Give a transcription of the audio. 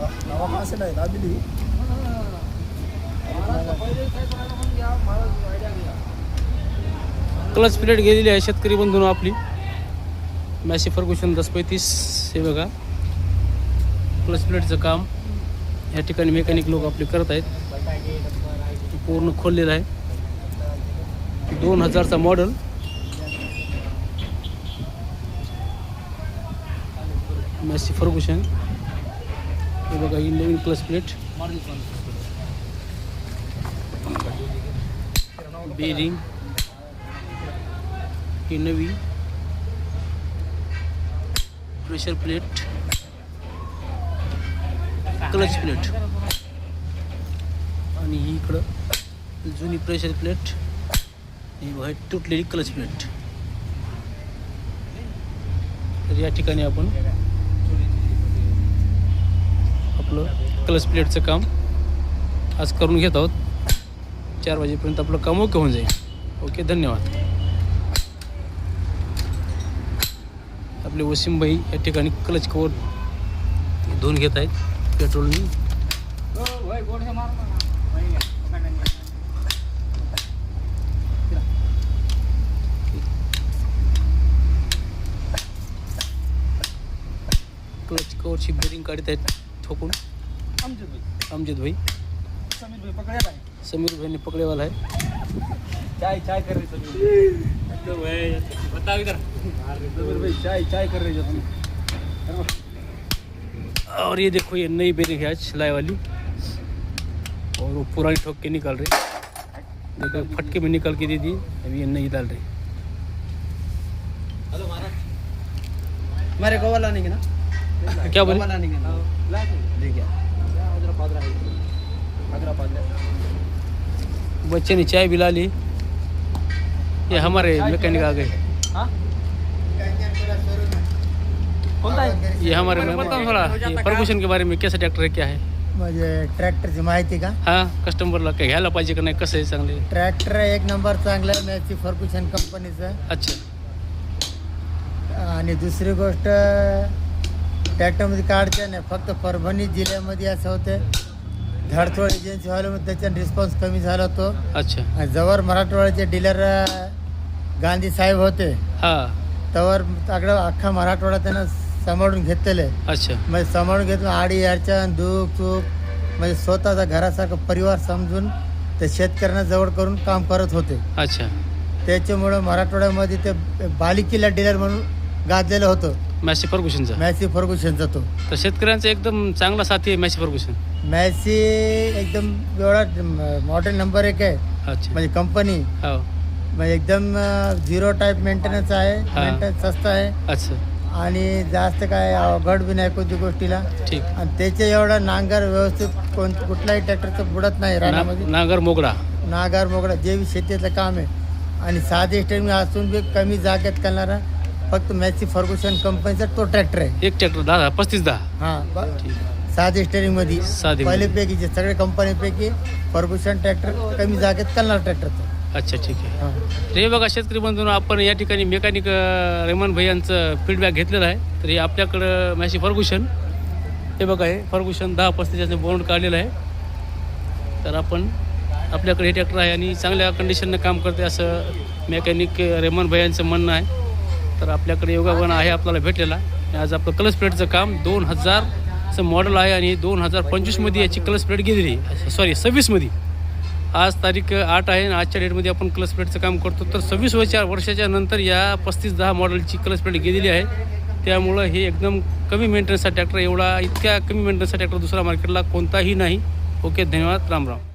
नावा असं नाही क्लच प्लेट गेलेली आहे शेतकरी बंधून आपली. मॅसी फर्गुशन दस पैतीस हे बघा. क्लच प्लेटचं काम. या ठिकाणी मेकॅनिक लोक आपले करत आहेत. पूर्ण खोललेलं आहे. दोन हजारचा मॉडेल मॅसी फर्गुशन बघा ही नवीन प्लस प्लेट बेरिंग ही नवी. प्रेशर प्लेट क्लच प्लेट आणि ही इकडं जुनी प्रेशर प्लेट ही व्हाईट तुटलेली क्लच प्लेट तर या ठिकाणी आपण आपलं क्लच प्लेटचं काम आज करून घेत आहोत. चार वाजेपर्यंत आपलं काम ओके होऊन जाईल. ओके धन्यवाद. आपले वसीमबाई या ठिकाणी क्लच कवर धुवून घेत आहेत. पेट्रोलनी क्लच कवरची बेरिंग काढत आहेत. ठोकून. अमजद भाई. समीर भाई पकड़े भाई समीर भाईने पकडेवाला आहे. चाय चाय कर रहे समीर. समीर भाई चाय चाय कर रहे जब और ये देखो ये नई बेरिंग है आज सिलाई वाली. और वो पुरानी ठोक के निकाल रहे. देखो फटके में निकाल के दे दी अभी ये नई डाल रही. हमारे गोवा लाने के ना? क्या बोले? पादरा बच्चे ने चाय भी ला ली ये हमारे मैकेनिक आ गए. हाँ? आहे? ये हमारे मैं बताऊँ थोड़ा के? बारे में कैसा ट्रॅक्टर है क्या है? म्हणजे ट्रॅक्टरची माहिती का? हाँ कस्टमरला काय घ्यायला पाहिजे का नाही कसं आहे चांगले ट्रॅक्टर एक नंबर चांगलं आहे मॅची फर्ग्युशन कंपनीचं. अच्छा. आणि दुसरी गोष्ट ट्रॅक्टरमध्ये काढते नाही फक्त परभणी जिल्ह्यामध्ये असं होतं. धडथोड एजन्सी व्हायला त्याचा रिस्पॉन्स कमी झाला होतो. अच्छा. आणि जवळ मराठवाड्याचे डीलर गांधी साहेब होते. हां. तवर सगळं अख्खा मराठवाडा त्यानं सांभाळून घेतलेलं आहे. अच्छा. म्हणजे सांभाळून घेतलं आडी अडचण दुःख चूक म्हणजे स्वतःचा घरासारखं परिवार समजून ते शेतकऱ्यांना जवळ करून काम करत होते. अच्छा. त्याच्यामुळं मराठवाड्यामध्ये ते बालिकीला डीलर म्हणून गाजलेलं होतं. मॅसी फर्गुसनचा मॅसी फर्ग्युशनचा तो. तर शेतकऱ्यांचा एकदम चांगला साथी आहे मॅसी फर्गुसन मॅसी एकदम एवढा मॉडेल नंबर एक आहे. अच्छा. म्हणजे कंपनी. हो. म्हणजे एकदम झिरो टाईप मेंटेनन्स आहे हा. मेंटेनन्स स्वस्त आहे. अच्छा. आणि जास्त काय अवघड बी नाही कोणत्या गोष्टीला. ठीक. आणि त्याचे एवढा नांगर व्यवस्थित कोण कुठल्याही ट्रॅक्टरचं बुडत नाही रानामध्ये. ना- नागर मोगडा नागार मोगडा जे बी शेतीतलं काम आहे. आणि साधे स्टेरिंग असून बी कमी जागेत करणारा फक्त मॅची फर्ग्युशन कंपनीचा तो ट्रॅक्टर आहे. एक ट्रॅक्टर दहा दहा पस्तीस दहा. हा साधे स्टेरिंगमध्ये. साधी पहिलेपैकी जे सगळे कंपनीपैकी फर्ग्युशन ट्रॅक्टर कमी जागेत करणार ट्रॅक्टरचं अच्छा ठीक आहे. हा. बघा शेतकरी बंधून आपण या ठिकाणी मेकॅनिक रेमन भाई यांचं फीडबॅक घेतलेलं आहे. तर हे आपल्याकडं मॅशी फर्गुशन हे बघा हे फर्गुशन दहा पस्तीसचं बोर्ड काढलेलं आहे. तर आपण आपल्याकडे हे ट्रॅक्टर आहे आणि चांगल्या कंडिशननं काम करते असं मेकॅनिक रेमन भाई यांचं म्हणणं आहे. तर आपल्याकडे योगावन आहे आपल्याला भेटलेला. आज आपलं कलस प्लेटचं काम दोन हजारचं मॉडेल आहे आणि दोन हजार पंचवीसमध्ये याची कलस प्लेट गेलेली सॉरी सव्वीसमध्ये आज तारीख आठ आहे आणि आजच्या डेटमध्ये आपण कलस प्लेटचं काम करतो. तर सव्वीस वर्षा वर्षाच्या नंतर या पस्तीस दहा मॉडेलची कलस प्लेट गेलेली आहे. त्यामुळं हे एकदम कमी मेंटेनन्सचा ट्रॅक्टर एवढा इतक्या कमी मेंटेनन्सचा ट्रॅक्टर दुसरा मार्केटला कोणताही नाही. ओके धन्यवाद. राम राम.